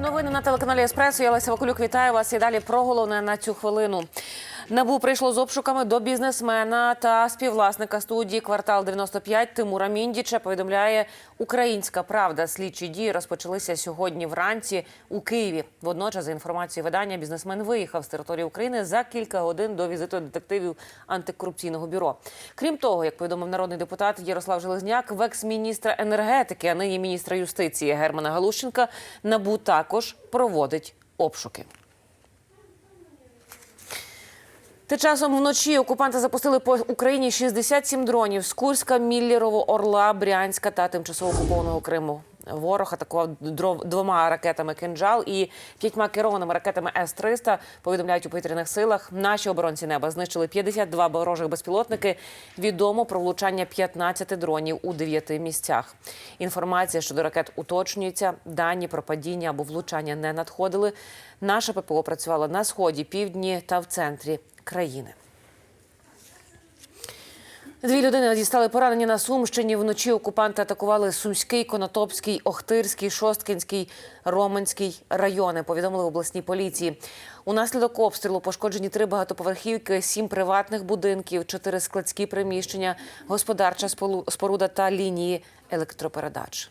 Новини на телеканалі Еспресо. Я Леся Вакулюк вітаю вас і далі про головне на цю хвилину. Набу прийшло з обшуками до бізнесмена та співвласника студії Квартал 95 Тимура Міндіча. Повідомляє Українська Правда. Слідчі дії розпочалися сьогодні вранці у Києві. Водночас, за інформацією видання, бізнесмен виїхав з території України за кілька годин до візиту детективів антикорупційного бюро. Крім того, як повідомив народний депутат Ярослав Железняк, в екс-міністра енергетики, а нині міністра юстиції Германа Галущенка, набу також проводить обшуки. Тим часом вночі окупанти запустили по Україні 67 дронів з Курська, Міллєрово, Орла, Брянська та тимчасово окупованого Криму. Ворог атакував двома ракетами «Кинджал» і п'ятьма керованими ракетами С-300, повідомляють у повітряних силах. Наші оборонці неба знищили 52 ворожих безпілотники. Відомо про влучання 15 дронів у 9 місцях. Інформація щодо ракет уточнюється. Дані про падіння або влучання не надходили. Наша ППО працювала на сході, півдні та в центрі країни. Дві людини дістали поранення на Сумщині. Вночі окупанти атакували Сумський, Конотопський, Охтирський, Шосткінський, Романський райони. Повідомили в обласній поліції. Унаслідок обстрілу пошкоджені три багатоповерхівки, сім приватних будинків, чотири складські приміщення, господарча споруда та лінії електропередач.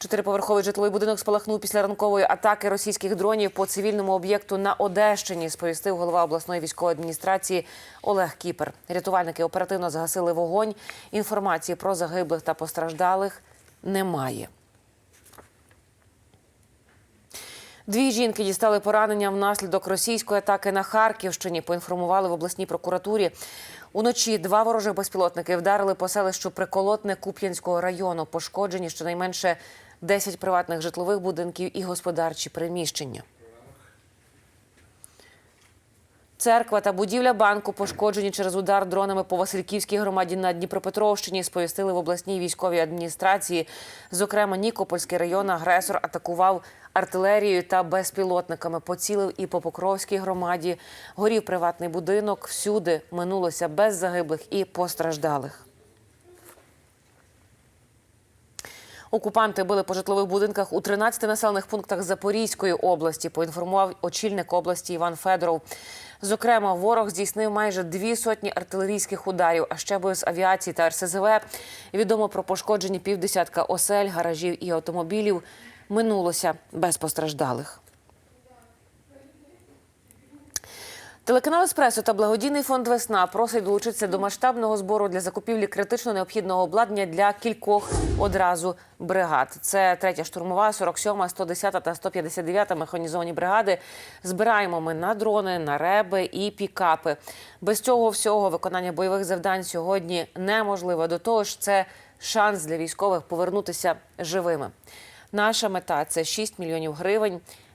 Чотириповерховий житловий будинок спалахнув після ранкової атаки російських дронів по цивільному об'єкту на Одещині. Сповістив голова обласної військової адміністрації Олег Кіпер. Рятувальники оперативно згасили вогонь. Інформації про загиблих та постраждалих немає. Дві жінки дістали поранення внаслідок російської атаки на Харківщині. Поінформували в обласній прокуратурі. Уночі два ворожих безпілотники вдарили по селищу Приколотне Куп'янського району. Пошкоджені щонайменше 10 приватних житлових будинків і господарчі приміщення. Церква та будівля банку пошкоджені через удар дронами по Васильківській громаді на Дніпропетровщині. Сповістили в обласній військовій адміністрації. Зокрема, Нікопольський район агресор атакував артилерією та безпілотниками. Поцілив і по Покровській громаді. Горів приватний будинок. Всюди минулося без загиблих і постраждалих. Окупанти били по житлових будинках у 13 населених пунктах Запорізької області. Поінформував очільник області Іван Федоров. Зокрема, ворог здійснив майже дві сотні артилерійських ударів, а ще боєць авіації та РСЗВ. Відомо про пошкоджені півдесятка осель, гаражів і автомобілів. Минулося без постраждалих. Телеканал Еспресо та благодійний фонд Весна просить долучитися до масштабного збору для закупівлі критично необхідного обладнання для кількох одразу бригад. Це третя штурмова, 47, 110 та 159 механізовані бригади. Збираємо ми на дрони, на реби і пікапи. Без цього всього виконання бойових завдань сьогодні неможливо. До того ж, це шанс для військових повернутися живими. Наша мета це 6 мільйонів гривень.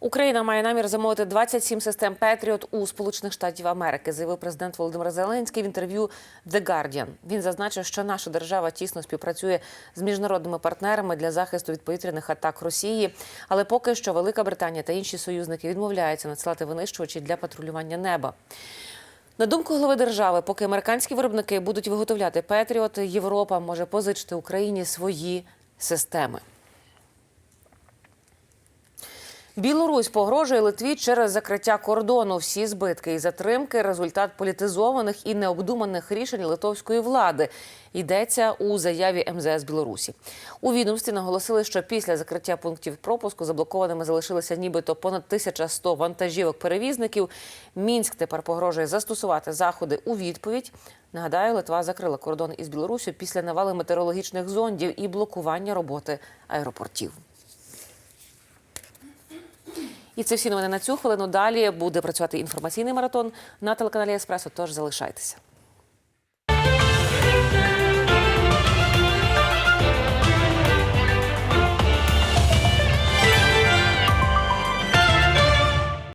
Україна має намір замовити 27 систем Петріот у Сполучених Штатів Америки, заявив президент Володимир Зеленський в інтерв'ю The Guardian. Він зазначив, що наша держава тісно співпрацює з міжнародними партнерами для захисту від повітряних атак Росії. Але поки що Велика Британія та інші союзники відмовляються надсилати винищувачі для патрулювання неба. На думку голови держави, поки американські виробники будуть виготовляти Петріот, Європа може позичити Україні свої системи. Білорусь погрожує Литві через закриття кордону. Всі збитки і затримки результат політизованих і необдуманих рішень литовської влади. Йдеться у заяві МЗС Білорусі. У відомстві наголосили, що після закриття пунктів пропуску заблокованими залишилися нібито понад 1100 вантажівок перевізників. Мінськ тепер погрожує застосувати заходи у відповідь. Нагадаю, Литва закрила кордон із Білорусю після навали метеорологічних зондів і блокування роботи аеропортів. І це всі новини на цю хвилину. Далі буде працювати інформаційний маратон на телеканалі Еспресо. Тож залишайтеся.